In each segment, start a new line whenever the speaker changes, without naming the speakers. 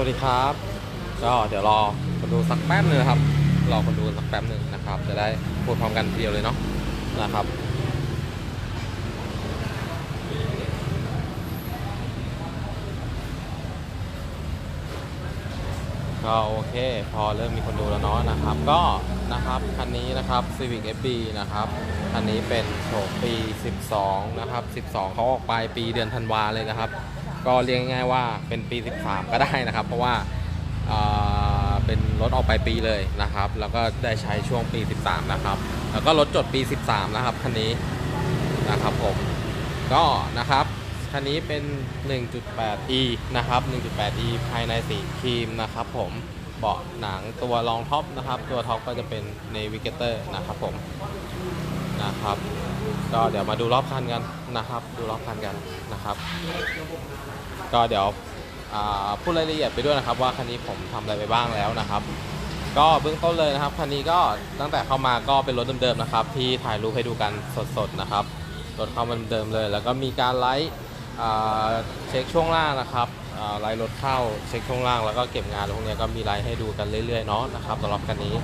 วัสดีครับ ก็เดี๋ยวรอคนดูสักแป๊บนึงนะครับ รอคนดูสักแป๊บนึงนะครับ จะได้พูดพร้อมกันทีเดียวเลยเนาะนะครับก็โอเค พอเริ่มมีคนดูแล้วเนาะนะครับ ก็นะครับคันนี้นะครับ Civic FB นะครับคันนี้เป็นโฉมปี 12 นะครับ 12 เขาออกปลายปีเดือนธันวาเลยนะครับ ก็เรียกง่ายๆว่าเป็นปี 13 ก็ได้นะครับ เพราะว่าเป็นรถออกไปปีเลยนะครับ แล้วก็ได้ใช้ช่วงปี 13 นะครับ แล้วก็รถจดปี 13 นะครับคันนี้นะครับผมก็นะครับคันนี้เป็น 1.8e นะครับ 1.8e ภายในสีครีมนะครับ ผมเบาะหนังตัวรองท็อปนะครับ ตัวท็อปก็จะเป็น Navigator นะครับผมนะครับ ก็เดี๋ยวมาดูรอบคันกันนะครับ ดูรอบคันกันนะครับ ก็เดี๋ยวพูดรายละเอียดไปด้วยนะครับ ว่าคันนี้ผมทำอะไรไปบ้างแล้วนะครับ ก็เบื้องต้นเลยนะครับคันนี้ก็ตั้งแต่เข้ามาก็เป็นรถเดิมๆนะครับ ที่ถ่ายรูปให้ดูกันสดๆนะครับรถเข้ามาเดิมเลย แล้วก็มีการไลฟ์อ่เช็คช่วงล่างนะครับไลฟ์รถเข้าเช็คช่วงล่างแล้วก็เก็บงานอะไรพวกนี้ก็มีไลฟ์ให้ดูกันเรื่อยๆเนาะนะครับสำหรับคันนี้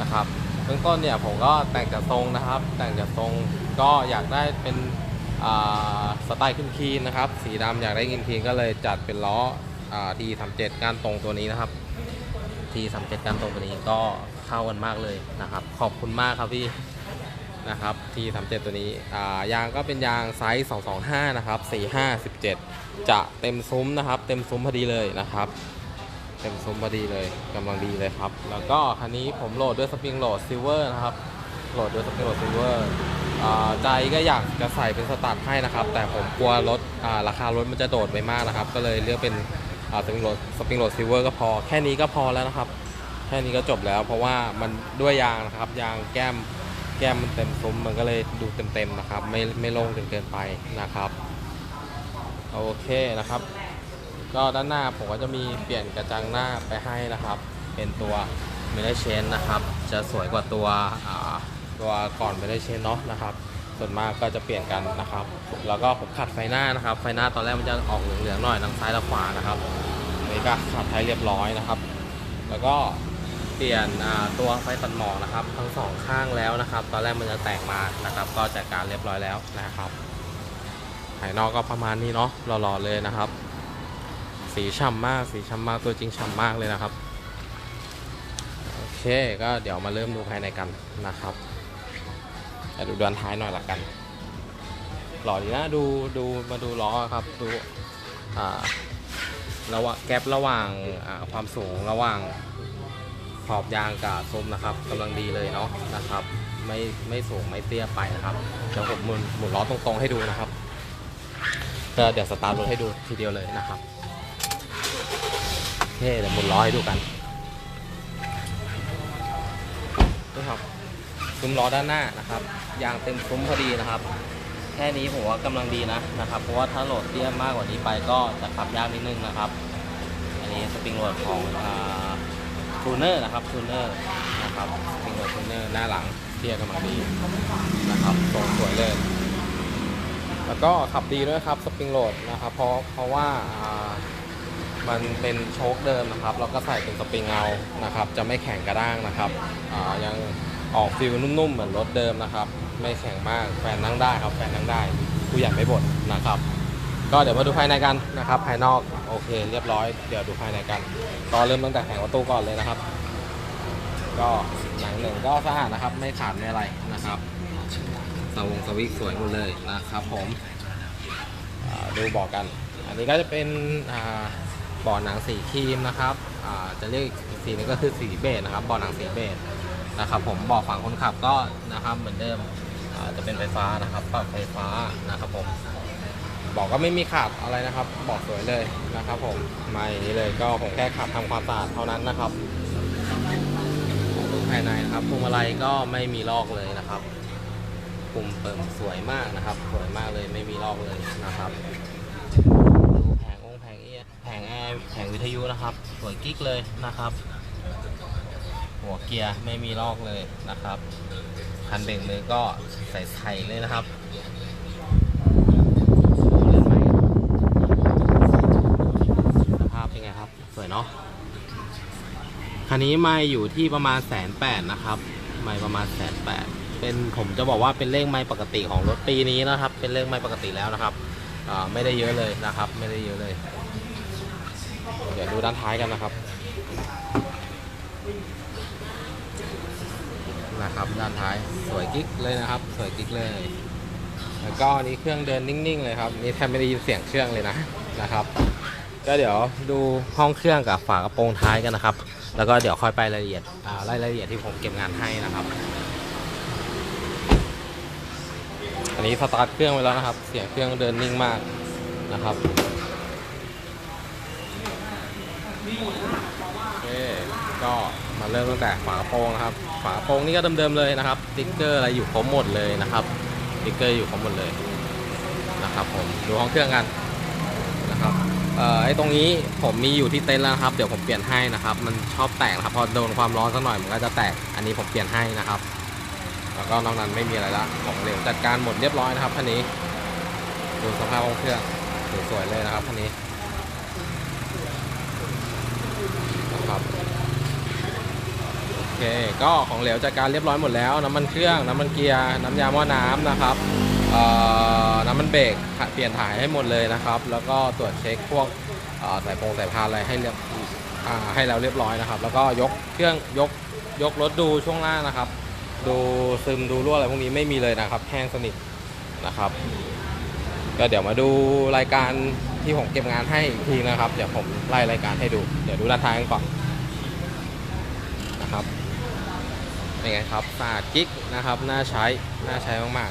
นะครับ เบื้องต้นเนี่ยผมก็แต่งจากทรงนะครับ แต่งจากทรงก็อยากได้เป็นสไตล์คีนๆนะครับ สีดำอยากได้คีนก็เลยจัดเป็นล้อทีสามเจ็ดกานตรงตัวนี้นะครับทีสามเจ็ดกานตรงตัวนี้ก็เข้ากันมากเลยนะครับ ขอบคุณมากครับพี่นะครับที่ทำเจ็ดตัวนี้ยางก็เป็นยางไซส์225นะครับ45 17จะเต็มซุ้มนะครับ เต็มซุ้มพอดีเลยนะครับ เต็มซุ้มพอดีเลยกำลังดีเลยครับ แล้วก็คันนี้ผมโหลดด้วยสปริงโหลดซิลเวอร์นะครับโหลดด้วยสปริงโหลดซิลเวอร์ใจก็อยากจะใส่เป็นสตาร์ทให้นะครับ แต่ผมกลัวรถราคารถมันจะโดดไปมากนะครับ ก็เลยเลือกเป็นสปริงโหลดสปริงโหลดซิลเวอร์ก็พอแค่นี้ก็พอแล้วนะครับ แค่นี้ก็จบแล้ว เพราะว่ามันด้วยยางนะครับยางแก้มแก้มมันเต็มซุ้มมันก็เลยดูเต็มๆนะครับ ไม่ไม่โล่งจนเกินไปนะครับ โอเคนะครับ ก็ด้านหน้าผมก็จะมีเปลี่ยนกระจังหน้าไปให้นะครับ เป็นตัวเมลเชนนะครับ จะสวยกว่าตัวตัวก่อนเมลเชนเนาะนะครับส่วนมากก็จะเปลี่ยนกันนะครับ แล้วก็ผมขัดไฟหน้านะครับ ไฟหน้าตอนแรกมันจะออกเหลืองๆหน่อยทางซ้ายและขวานะครับนนี้ก็ขัดให้เรียบร้อยนะครับ แล้วก็เปลี่ยนตัวไฟตัดหมอกนะครับ ทั้งสองข้างแล้วนะครับ ตอนแรกมันจะแตกมานะครับ ก็จัดการเรียบร้อยแล้วนะครับภายนอกก็ประมาณนี้เนาะหล่อๆเลยนะครับ สีฉ่ำมากสีฉ่ำมากตัวจริงฉ่ำมากเลยนะครับ โอเคก็เดี๋ยวมาเริ่มดูภายในกันนะครับดูด้านท้ายหน่อยละกัน หล่อดีนะดูดูมาดูล้อครับดูอ่าระหว่างแกลบระหว่างความสูงระหว่างขอบยางกับซุ้มนะครับกำลังดีเลยเนาะนะครับ ไม่ไม่สูงไม่เตี้ยไปนะครับเดี๋ยวผมหมุนหมุนล้อตรงๆให้ดูนะครับเดี๋ยวสตาร์ทรถให้ดูทีเดียวเลยนะครับ โอเคเดี๋ยวหมุนล้อให้ดูกันนี่ครับซุ้มล้อด้านหน้านะครับยางเต็มซุ้มพอดีนะครับ แค่นี้ผมว่ากำลังดีนะนะครับ เพราะว่าถ้าโหลดเตี้ยมากกว่านี้ไปก็จะขับยากนิดนึงนะครับ อันนี้สปริงโหลดของทูเนอร์นะครับทูเนอร์นะครับเป็นหัวทูเนอร์หน้าหลังเทียกำลังดีนะครับทรงสวยเลยแล้วก็ขับดีด้วยครับสปริงโหลดนะครับเพราะเพราะว่า มันเป็นโชคเดิมนะครับแล้วก็ใส่เป็นสปริงเงานะครับ จะไม่แข็งกระด้างนะครับยังออกฟิลนุ่มๆ เหมือนรถเดิมนะครับ ไม่แข็งมากแฟนนั่งได้ครับแฟนนั่งได้ ผู้ใหญ่ไม่บ่นนะครับ ก็เดี๋ยวมาดูภายในกันนะครับ ภายนอกโอเค เรียบร้อย เดี๋ยวดูภายในกันก็เริ่มตั้งแต่แผงประตูก่อนเลยนะครับ ก็หนังหนึ่งก็สะอาดนะครับ ไม่ขาดไม่อะไรนะครับสวงสวิกสวยหมดเลยนะครับผมดูบอกกัน อันนี้ก็จะเป็นอ่า บ่อหนังสีครีมนะครับจะเรียกอีกสีนึงก็คือสีเบจนะครับเบ่อหนังสีเบจนะครับ ผมเบอฝั่งคนขับก็นะครับเหมือนเดิมจะเป็นไฟฟ้านะครับปรับไฟฟ้านะครับผมบอกก็ไม่มีขาดอะไรนะครับ บอกสวยเลยนะครับ ผมมาอย่างนี้เลยก็ผมแค่ขับทำความสะอาดเท่านั้นนะครับดูภายในนะครับพวงมาลัยก็ไม่มีลอกเลยนะครับปุ่มเปิมสวยมากนะครับ สวยมากเลยไม่มีลอกเลยนะครับ แผงแอร์แผงวิทยุนะครับสวยกิ๊กเลยนะครับ หัวเกียร์ไม่มีลอกเลยนะครับคันเบ่งมือก็ใส่ไทยเลยนะครับสภาพเป็นไงครับ สวยเนาะคันนี้ไม่อยู่ที่ประมาณแสนแปดนะครับ ไม่ประมาณแสนแปดเป็นผมจะบอกว่าเป็นเลขไม่ปกติของรถปีนี้นะครับ เป็นเลขไม่ปกติแล้วนะครับไม่ได้เยอะเลยนะครับ ไม่ได้เยอะเลย เดี๋ยวดูด้านท้ายกันนะครับ นะครับด้านท้ายสวยกิ๊กเลยนะครับ สวยกิ๊กเลย แล้วก็อันนี้เครื่องเดินนิ่งๆเลยครับนี่แทบไม่ได้ยินเสียงเครื่องเลยนะนะครับก็เดี๋ยวดูห้องเครื่องกับฝากระโปรงท้ายกันนะครับ แล้วก็เดี๋ยวค่อยไปรายละเอียดอ่ารายละเอียดที่ผมเก็บงานให้นะครับ อันนี้สตาร์ทเครื่องไว้แล้วนะครับ เสียงเครื่องเดินนิ่งมากนะครับ โอเคก็มาเริ่มตั้งแต่ฝากระโปรงนะครับ ฝากระโปรงนี่ก็เดิมๆเลยนะครับสติ๊กเกอร์อะไรอยู่ครบหมดเลยนะครับสติ๊กเกอร์อยู่ครบหมดเลยนะครับผมดูห้องเครื่องกันนะครับเอ่อไอ้ตรงนี้ผมมีอยู่ที่เต็นท์แล้วนะครับ เดี๋ยวผมเปลี่ยนให้นะครับ มันชอบแตกนะครับพอโดนความร้อนสักหน่อยมันก็จะแตกอันนี้ผมเปลี่ยนให้นะครับ แล้วก็นอกนั้นไม่มีอะไรละของเหลวจัดการหมดเรียบร้อยนะครับคันนี้ดูสภาพห้องเครื่องสวยๆเลยนะครับคันนี้นะครับ โอ เคก็ของเหลวจัดการเรียบร้อยหมดแล้ว น้ำมันเครื่อง น้ำมันเกียร์ น้ำยาหม้อน้ำนะครับน้ำมันเบรกเปลี่ยนถ่ายให้หมดเลยนะครับ แล้วก็ตรวจเช็คพวกสายพงสายพานอะไรให้เรียบให้เราเรียบร้อยนะครับ แล้วก็ยกเครื่องยกยกรถดูช่วงล่างนะครับ ดูซึมดูรั่วอะไรพวกนี้ไม่มีเลยนะครับ แห้งสนิทนะครับ ก็เดี๋ยวมาดูรายการที่ผมเก็บงานให้อีกทีนะครับ เดี๋ยวผมไล่รายการให้ดู เดี๋ยวดูด้านท้ายกันก่อนนะครับ เป็นไงครับสะอาดกิ๊กนะครับน่าใช้น่าใช้มาก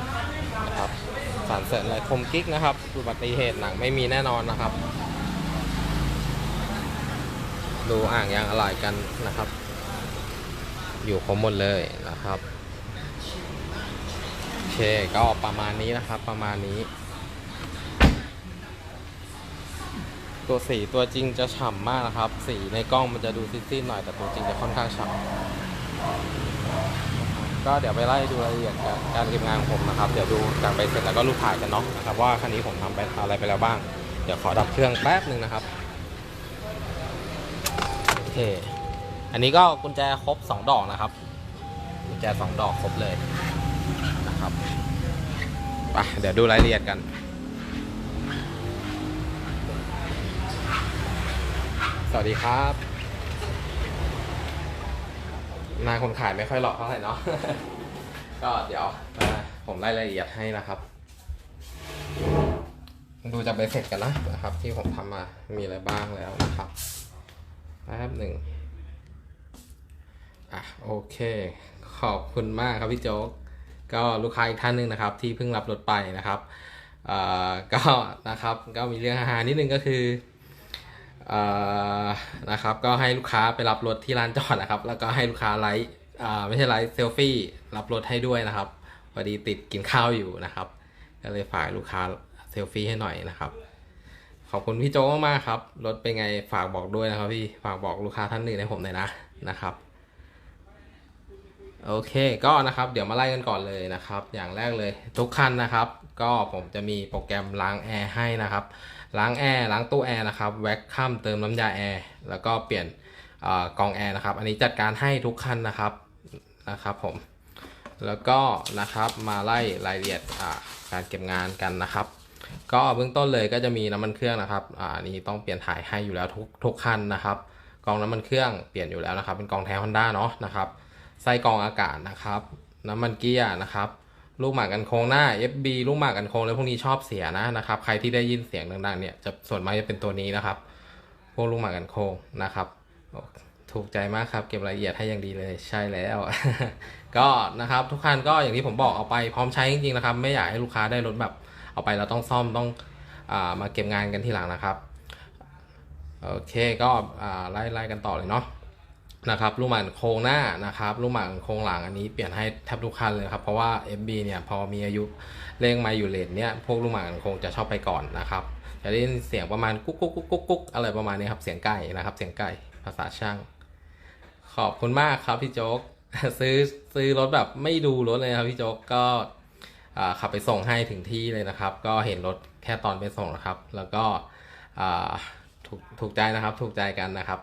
ๆนะครับสารเสริญอะไรคมกิ๊กนะครับอุบัติเหตุหนักไม่มีแน่นอนนะครับ ดูอ่างยางอะไหล่กันนะครับ อยู่ครบหมดเลยนะครับโอเคก็ประมาณนี้นะครับประมาณนี้ ตัวสีตัวจริงจะฉ่ำมากนะครับ สีในกล้องมันจะดูซีดๆหน่อยแต่ตัวจริงจะค่อนข้างฉ่ำ ก็เดี๋ยวไปไล่ดูรายละเอียดการการเก็บงานของผมนะครับ เดี๋ยวดูจากใบเสร็จแล้วก็รูปถ่ายกันเนาะนะครับว่าคันนี้ผมทำไปอะไรไปแล้วบ้าง เดี๋ยวขอดับเครื่องแป๊บหนึ่งนะครับโอเคอันนี้ก็กุญแจครบ 2 ดอกนะครับกุญแจ 2 ดอกครบเลยนะครับไปเดี๋ยวดูรายละเอียดกันสวัสดีครับ หน้าคนขายไม่ค่อยหล่อเท่าไหร่เนาะ ก็เดี๋ยวผมไล่รายละเอียดให้นะครับดูจากใบเสร็จกันนะนะครับ ที่ผมทำมามีอะไรบ้างแล้วนะครับแป๊บหนึ่งอะโอเค ขอบคุณมากครับพี่โจ๊กก็ลูกค้าอีกท่านหนึ่งนะครับ ที่เพิ่งรับรถไปนะครับเอ่อก็นะครับก็มีเรื่องฮาๆนิดนึงก็คือ นะครับก็ให้ลูกค้าไปรับรถที่ร้านจอดนะครับ แล้วก็ให้ลูกค้าไลฟ์ไม่ใช่ไลฟ์เซลฟี่รับรถให้ด้วยนะครับพอดีติดกินข้าวอยู่นะครับ ก็เลยฝากลูกค้าเซลฟี่ให้หน่อยนะครับ ขอบคุณพี่โจ้มากๆครับรถเป็นไงฝากบอกด้วยนะครับพี่ฝากบอกลูกค้าท่านหนึ่งให้ผมหน่อยนะนะครับโอเคก็นะครับเดี๋ยวมาไล่กันก่อนเลยนะครับ อย่างแรกเลยทุกคันนะครับ ก็ผมจะมีโปรแกรมล้างแอร์ให้นะครับ ล้างแอร์ล้างตู้แอร์นะครับแว็กคัมเติมน้ำยาแอร์แล้วก็เปลี่ยนอกองแอร์นะครับ อันนี้จัดการให้ทุกคันนะครับนะครับผมแล้วก็นะครับมาไล่รายละเอียดการเก็บงานกันนะครับ ก็เบื้องต้นเลยก็จะมีน้ำมันเครื่องนะครับอันนี้ต้องเปลี่ยนถ่ายให้อยู่แล้วทุกทุกคันนะครับ กองน้ำมันเครื่องเปลี่ยนอยู่แล้วนะครับ เป็นกองแท้ฮอนด้าเนาะนะครับไส้กองอากาศนะครับ น้ำมันเกียร์นะครับ ลูกหมากกันโค้งหน้า FB ลูกหมากกันโค้งเลยพวกนี้ชอบเสียนะนะครับ ใครที่ได้ยินเสียงดังๆเนี่ยจะส่วนมากจะเป็นตัวนี้นะครับ พวกลูกหมากกันโค้งนะครับถูกใจมากครับ เก็บรายละเอียดให้อย่างดีเลยใช่แล้ว ก็นะครับทุกคันก็อย่างที่ผมบอกเอาไปพร้อมใช้จริงๆนะครับ ไม่อยากให้ลูกค้าได้รถแบบเอาไปเราต้องซ่อมต้องอามาเก็บงานกันทีหลังนะครับ โอเคก็ไล่ไล่กันต่อเลยเนาะ นะครับลูกหมากโครงหน้านะครับลูกหมากโครงหลังอันนี้เปลี่ยนให้แทบทุกคันเลยครับเพราะว่า FB เนี่ยพอมีอายุเลขมาอยู่เลนเนี่ยพวกลูกหมากโครงจะชอบไปก่อนนะครับจะได้ยินเสียงประมาณกุ๊กกุ๊กกุ๊กกุ๊กกุ๊กอะไรประมาณนี้ครับเสียงไก่นะครับเสียงไก่ภาษาช่าง ขอบคุณมากครับพี่โจ๊กซื้อซื้อรถแบบไม่ดูรถเลยครับพี่โจ๊กก็ขับไปส่งให้ถึงที่เลยนะครับ ก็เห็นรถแค่ตอนไปส่งนะครับ แล้วก็ถูกถูกใจนะครับถูกใจกันนะครับ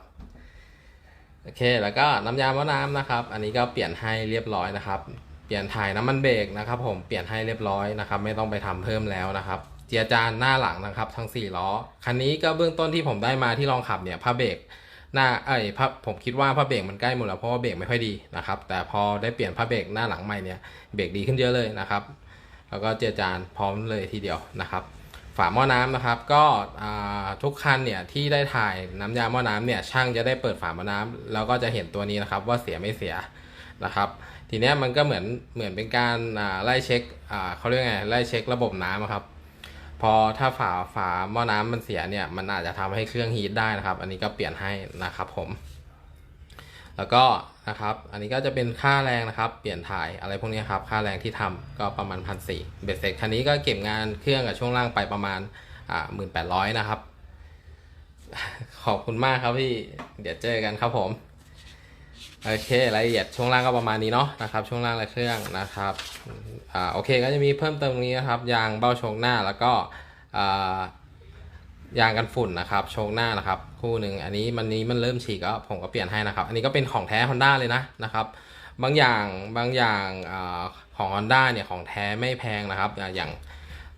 โอเค แล้วก็น้ำยามะน้ำนะครับ อันนี้ก็เปลี่ยนให้เรียบร้อยนะครับ เปลี่ยนถ่ายน้ำมันเบรกนะครับ ผม เปลี่ยนให้เรียบร้อยนะครับ ไม่ต้องไปทำเพิ่มแล้วนะครับ เจียจานหน้าหลังนะครับ ทั้ง 4 ล้อ คันนี้ก็เบื้องต้นที่ผมได้มาที่ลองขับเนี่ยผ้าเบรกหน้า เอ้ยผ้าผมคิดว่าผ้าเบรกมันใกล้หมดแล้วเพราะว่าเบรกไม่ค่อยดีนะครับ แต่พอได้เปลี่ยนผ้าเบรกหน้าหลังใหม่เนี่ย เบรกดีขึ้นเยอะเลยนะครับ แล้วก็เจียจานพร้อมเลยทีเดียวนะครับ ฝาหม้อน้ำนะครับ ก็ทุกคันเนี่ยที่ได้ถ่ายน้ำยาหม้อน้ำเนี่ยช่างจะได้เปิดฝาหม้อน้ำแล้วก็จะเห็นตัวนี้นะครับว่าเสียไม่เสียนะครับ ทีเนี้ยมันก็เหมือนเหมือนเป็นการไล่เช็คเขาเรียกไงไล่เช็คระบบน้ำอะครับ พอถ้าฝาฝาหม้อน้ำมันเสียเนี่ยมันอาจจะทำให้เครื่องฮีทได้นะครับ อันนี้ก็เปลี่ยนให้นะครับผม แล้วก็ นะครับ อันนี้ก็จะเป็นค่าแรงนะครับ เปลี่ยนถ่ายอะไรพวกนี้ครับ ค่าแรงที่ทำก็ประมาณพันสี่เบ็ดเสร็จคันนี้ก็เก็บงานเครื่องกับช่วงล่างไปประมาณอ่าหมื่นแปดร้อยนะครับ ขอบคุณมากครับพี่ เดี๋ยวเจอกันครับผม โอเค รายละเอียดช่วงล่างก็ประมาณนี้เนาะนะครับ ช่วงล่างและเครื่องนะครับ อ่า โอเค ก็จะมีเพิ่มเติมตรงนี้นะครับ ยางเบ้าโชงหน้าแล้วก็ อ่า ยางกันฝุ่นนะครับ โชงหน้านะครับ คู่หนึ่งอันนี้มันนี้มันเริ่มฉีกก็ผมก็เปลี่ยนให้นะครับ อันนี้ก็เป็นของแท้ Honda เลยนะนะครับบางอย่างบางอย่างอของ Honda เนี่ยของแท้ไม่แพงนะครับ อย่าง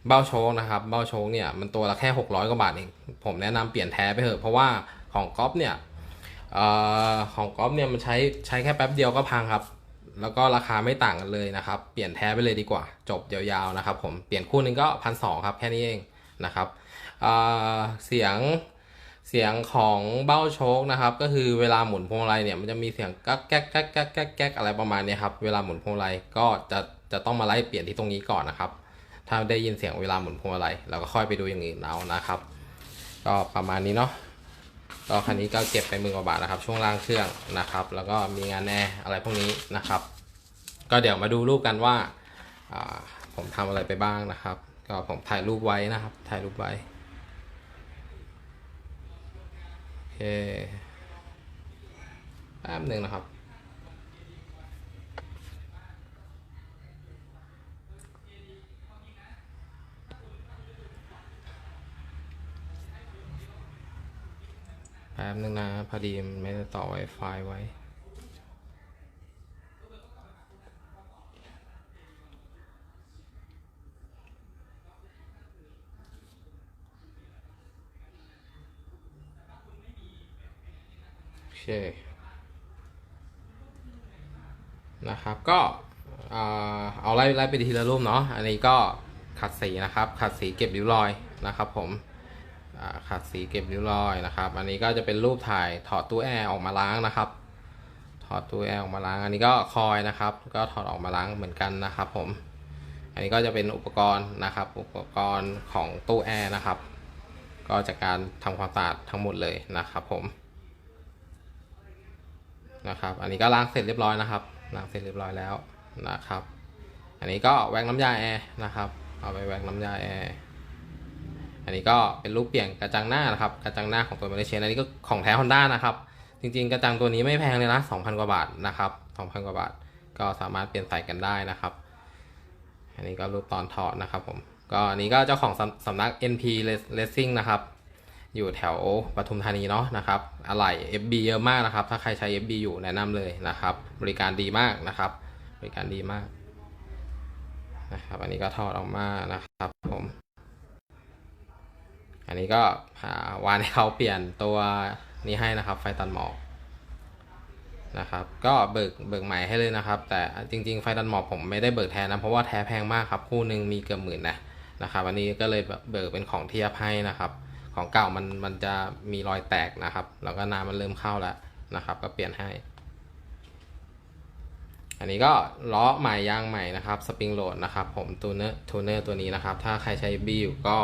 เบ้าโชงนะครับเบ้าโชงเนี่ยมันตัวละแค่ 600กว่าบาทเองผมแนะนำเปลี่ยนแท้ไปเถอะเพราะว่าของก๊อฟเนี่ยอของก๊อฟเนี่ยมันใช้ใช้แค่แป๊บเดียวก็พังครับ แล้วก็ราคาไม่ต่างกันเลยนะครับ เปลี่ยนแท้ไปเลยดีกว่า จบยาวๆนะครับ ผมเปลี่ยนคู่หนึงก็พันสครับแค่นี้เองนะครับเสียง เสียงของเบ้าโชคนะครับ ก็คือเวลาหมุนพวงมาลัยเนี่ยมันจะมีเสียงกักแก๊กแก๊กแก๊กแก๊กแก๊กอะไรประมาณนี้ครับเวลาหมุนพวงมาลัยก็จะจะต้องมาไล่เปลี่ยนที่ตรงนี้ก่อนนะครับ ถ้าได้ยินเสียงเวลาหมุนพวงมาลัยเราก็ค่อยไปดูอย่างอื่นเอานะครับ ก็ประมาณนี้เนาะก็คันนี้ก็เก็บไปหมื่นกว่าบาทนะครับ ช่วงล่างเครื่องนะครับ แล้วก็มีงานแอร์อะไรพวกนี้นะครับ ก็เดี๋ยวมาดูรูปกันว่าอ่าผมทำอะไรไปบ้างนะครับ ก็ผมถ่ายรูปไว้นะครับ ถ่ายรูปไว้โอเคแป๊บหนึ่งนะครับ แป๊บนึงนะ พอดีมันไม่ได้ต่อ Wi-Fi ไว้ เคนะครับ ก็อ่าเอาไล่ไล่ไปทีละรูปเนาะอันนี้ก็ขัดสีนะครับ ขัดสีเก็บริ้วรอยนะครับผมขัดสีเก็บริ้วรอยนะครับ อันนี้ก็จะเป็นรูปถ่ายถอดตู้แอร์ออกมาล้างนะครับ ถอดตู้แอร์ออกมาล้าง อันนี้ก็คอยนะครับ ก็ถอดออกมาล้างเหมือนกันนะครับผม อันนี้ก็จะเป็นอุปกรณ์นะครับ อุปกรณ์ของตู้แอร์นะครับ ก็จากการทำความสะอาดทั้งหมดเลยนะครับผม นะครับ อันนี้ก็ล้างเสร็จเรียบร้อยนะครับล้างเสร็จเรียบร้อยแล้วนะครับ อันนี้ก็แว็กน้ำยาแอร์นะครับ เอาไปแว็กน้ำยาแอร์อันนี้ก็เป็นรูปเปลี่ยนกระจังหน้านะครับ กระจังหน้าของตัว m มเลเชนอันนี้ก็ของแท้ Honda นะครับ จริงๆ กระจังตัวนี้ไม่แพงเลยนะ2,000 กว่าบาทนะครับ2,000 กว่าบาท ก็สามารถเปลี่ยนใส่กันได้นะครับ อันนี้ก็รูปตอนถอดนะครับผม ก็อันนี้ก็เจ้าของสำสำนัก NP Racing นะครับ อยู่แถวปทุมธานีเนาะนะครับอะไหล่ FB เยอะมากนะครับ ถ้าใครใช้ FB อยู่แนะนำเลยนะครับ บริการดีมากนะครับ บริการดีมากนะครับอันนี้ก็ถอดออกมานะครับผม อันนี้ก็หาวานให้เขาเปลี่ยนตัวนี้ให้นะครับ ไฟตันหมอกนะครับ ก็เบิกเบิกใหม่ให้เลยนะครับ แต่จริง ๆ ไฟตันหมอกผมไม่ได้เบิกแทนนะเพราะว่าแท้แพงมากครับ คู่หนึ่งมีเกือบหมื่นนะนะครับ อันนี้ก็เลยเบิกเป็นของเทียบให้นะครับ ของเก่ามันมันจะมีรอยแตกนะครับ แล้วก็น้ำมันเริ่มเข้าแล้วนะครับ ก็เปลี่ยนให้ อันนี้ก็ล้อใหม่ยางใหม่นะครับสปริงโหลดนะครับผมตูเนอร์ทูเนอร์ตัวนี้นะครับ ถ้าใครใช้บีอยู่ก็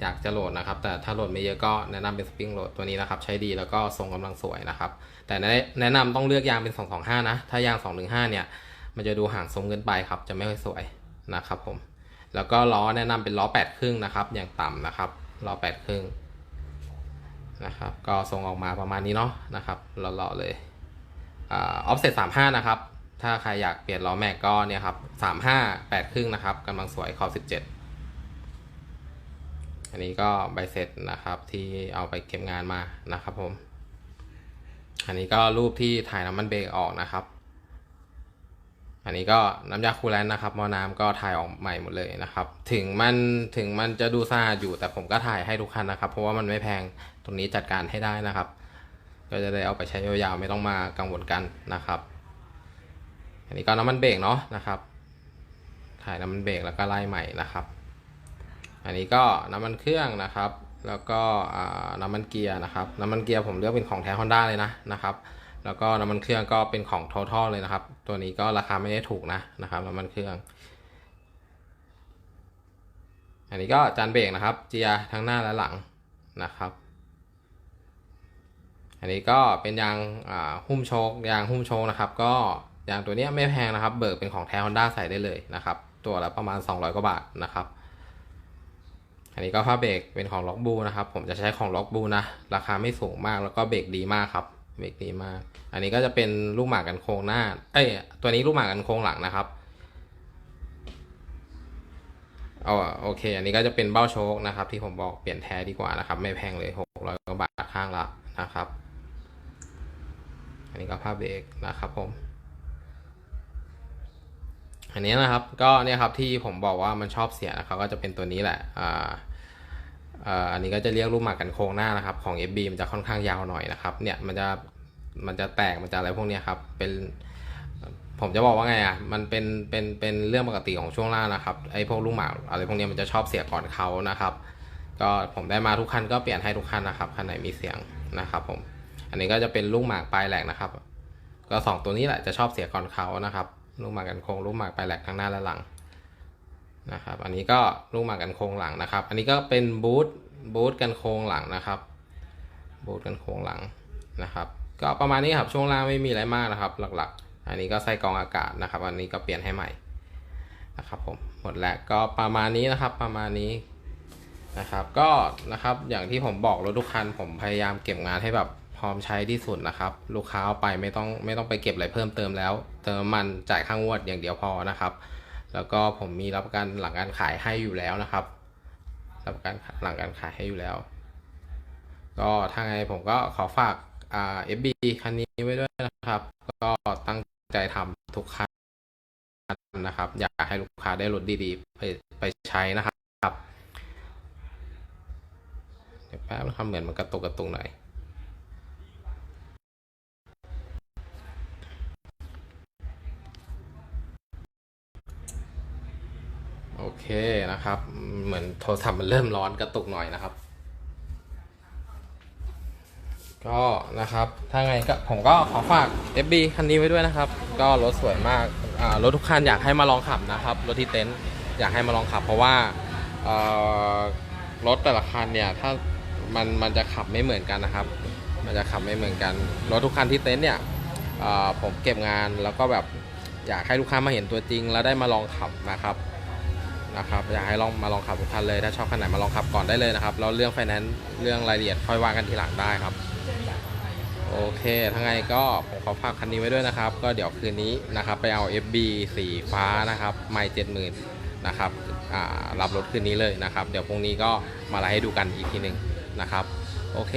อยากจะโหลดนะครับ แต่ถ้าโหลดไม่เยอะก็แนะนำเป็นสปริงโหลดตัวนี้นะครับ ใช้ดีแล้วก็ทรงกำลังสวยนะครับ แต่แนะนะนำต้องเลือกยางเป็น 225 นะ ถ้ายาง 215 เนี่ย มันจะดูห่างทรงเกินไปครับ จะไม่ค่อยสวยนะครับผม แล้วก็ล้อแนะนำเป็นล้อ8ครึ่งนะครับ อย่างต่ำนะครับ ล้อ8ครึ่ง นะครับ ก็ทรงออกมาประมาณนี้เนาะนะครับหล่อๆเลยออฟเซ็ต35นะครับ ถ้าใครอยากเปลี่ยนล้อแม็กก็เนี่ยครับ35 8ครึ่งนะครับกำลังสวยขอบ17อันนี้ก็ใบเสร็จนะครับที่เอาไปเก็บงานมานะครับผม อันนี้ก็รูปที่ถ่ายน้ำมันเบรกออกนะครับ อันนี้ก็น้ำยาคูลแลนต์นะครับมอน้ำก็ถ่ายออกใหม่หมดเลยนะครับ ถึงมันถึงมันจะดูสะอาดอยู่แต่ผมก็ถ่ายให้ทุกคันนะครับ เพราะว่ามันไม่แพง รงนี้จัดการให้ได้นะครับ ก็จะได้เอาไปใช้ยาวๆไม่ต้องมากังวลกันนะครับ อันนี้ก็น้ำมันเบรกเนาะนะครับถ่ายน้ำมันเบรกแล้วก็ไล่ใหม่นะครับ อันนี้ก็น้ำมันเครื่องนะครับ แล้วก็น้ำมันเกียร์นะครับ น้ำมันเกียร์ผมเลือกเป็นของแท้ Honda เลยนะนะครับ แล้วก็น้ำมันเครื่องก็เป็นของ Total เลยนะครับ ตัวนี้ก็ราคาไม่ได้ถูกนะนะครับน้ำมันเครื่อง อันนี้ก็จานเบรกนะครับ เจียร์ทั้งหน้าและหลังนะครับ อันนี้ก็เป็นยางหุ้มโชคยางหุ้มโชคนะครับ ก็ยางตัวนี้ไม่แพงนะครับ เบิกเป็นของแท้ Honda ใส่ได้เลยนะครับ ตัวละประมาณ 200 กว่าบาทนะครับ อันนี้ก็ผ้าเบรกเป็นของล็อกบูนะครับ ผมจะใช้ของล็อกบูนะ ราคาไม่สูงมากแล้วก็เบรกดีมากครับ เบรกดีมาก อันนี้ก็จะเป็นลูกหมากกันโค้งหน้า เอ้ย ตัวนี้ลูกหมากกันโค้งหลังนะครับเอาโอเค อันนี้ก็จะเป็นเบ้าโชคนะครับ ที่ผมบอกเปลี่ยนแท้ดีกว่านะครับ ไม่แพงเลย 600กว่าบาทข้างละนะครับ อันนี้ก็ผ้าเบรกนะครับผม อันนี้นะครับก็เนี่ยครับที่ผมบอกว่ามันชอบเสียนะครับก็จะเป็นตัวนี้แหละอ่าอันนี้ก็จะเรียกรูปหมากกันโค้งหน้านะครับ ของ FB มันจะค่อนข้างยาวหน่อยนะครับ เนี่ยมันจะมันจะแตกมันจะอะไรพวกนี้ครับ เป็นผมจะบอกว่าไงอะ มันเป็นเป็นเป็นเรื่องปกติของช่วงล่างนะครับ ไอ้พวกลูกหมากอะไรพวกนี้มันจะชอบเสียก่อนเขานะครับ ก็ผมได้มาทุกคันก็เปลี่ยนให้ทุกคันนะครับ คันไหนมีเสียงนะครับผม อันนี้ก็จะเป็นลูกหมากปลายแหลกนะครับ ก็สองตัวนี้แหละจะชอบเสียก่อนเขานะครับ ลูกหมากกันโค้งลูกหมากปลายแหลกข้งหน้าและหลังนะครับ อันนี้ก็ลูกหมากกันโค้งหลังนะครับ อันนี้ก็เป็นบูทบูทกันโค้งหลังนะครับ บูทกันโค้งหลังนะครับ ก็ประมาณนี้ครับช่วงล่างไม่มีอะไรมากนะครับ หลักๆ อันนี้ก็ใส่กองอากาศนะครับ อันนี้ก็เปลี่ยนให้ใหม่นะครับผมหมดแล้วก็ประมาณนี้นะครับประมาณนี้นะครับก็นะครับอย่างที่ผมบอกรถทุกคันผมพยายามเก็บงานให้แบบ พร้อมใช้ที่สุดนะครับ ลูกค้าเอาไปไม่ต้องไม่ต้องไปเก็บอะไรเพิ่มเติมแล้ว เติมมันจ่ายค่างวดอย่างเดียวพอนะครับ แล้วก็ผมมีรับประกันหลังการขายให้อยู่แล้วนะครับรับประกันหลังการขายให้อยู่แล้ว ก็ถ้าไงผมก็ขอฝากอ่า FB คันนี้ไว้ด้วยนะครับ ก็ตั้งใจทำทุกคันนะครับ อยากให้ลูกค้าได้รถดีๆ ไปไปใช้นะครับเดี๋ยวแป๊บนะครับเหมือนมันกระตุกกระตุกหน่อย โอเคนะครับ เหมือนโทรศัพท์มันเริ่มร้อนกระตุกหน่อยนะครับ ก็นะครับ ถ้าไงก็ผมก็ขอฝาก FB คันนี้ไว้ด้วยนะครับ ก็รถสวยมากรถทุกคันอยากให้มาลองขับนะครับ รถที่เต็นท์อยากให้มาลองขับ เพราะว่ารถแต่ละคันเนี่ยถ้ามันมันจะขับไม่เหมือนกันนะครับ มันจะขับไม่เหมือนกัน รถทุกคันที่เต็นท์เนี่ยผมเก็บงานแล้วก็แบบอยากให้ลูกค้ามาเห็นตัวจริง แล้วได้มาลองขับนะครับ นะครับอยากให้ลองมาลองขับทุกคันเลย ถ้าชอบคันไหนมาลองขับก่อนได้เลยนะครับแล้วเรื่องไฟแนนซ์เรื่องรายละเอียดค่อยว่ากันทีหลังได้ครับ โอเคทั้งไงก็ผมขอฝากคันนี้ไว้ด้วยนะครับ ก็เดี๋ยวคืนนี้นะครับไปเอา FB สีฟ้านะครับไม่เจ็ดหมื่นนะครับรับรถคืนนี้เลยนะครับ เดี๋ยวพรุ่งนี้ก็มาไลฟ์ให้ดูกันอีกทีหนึ่งนะครับ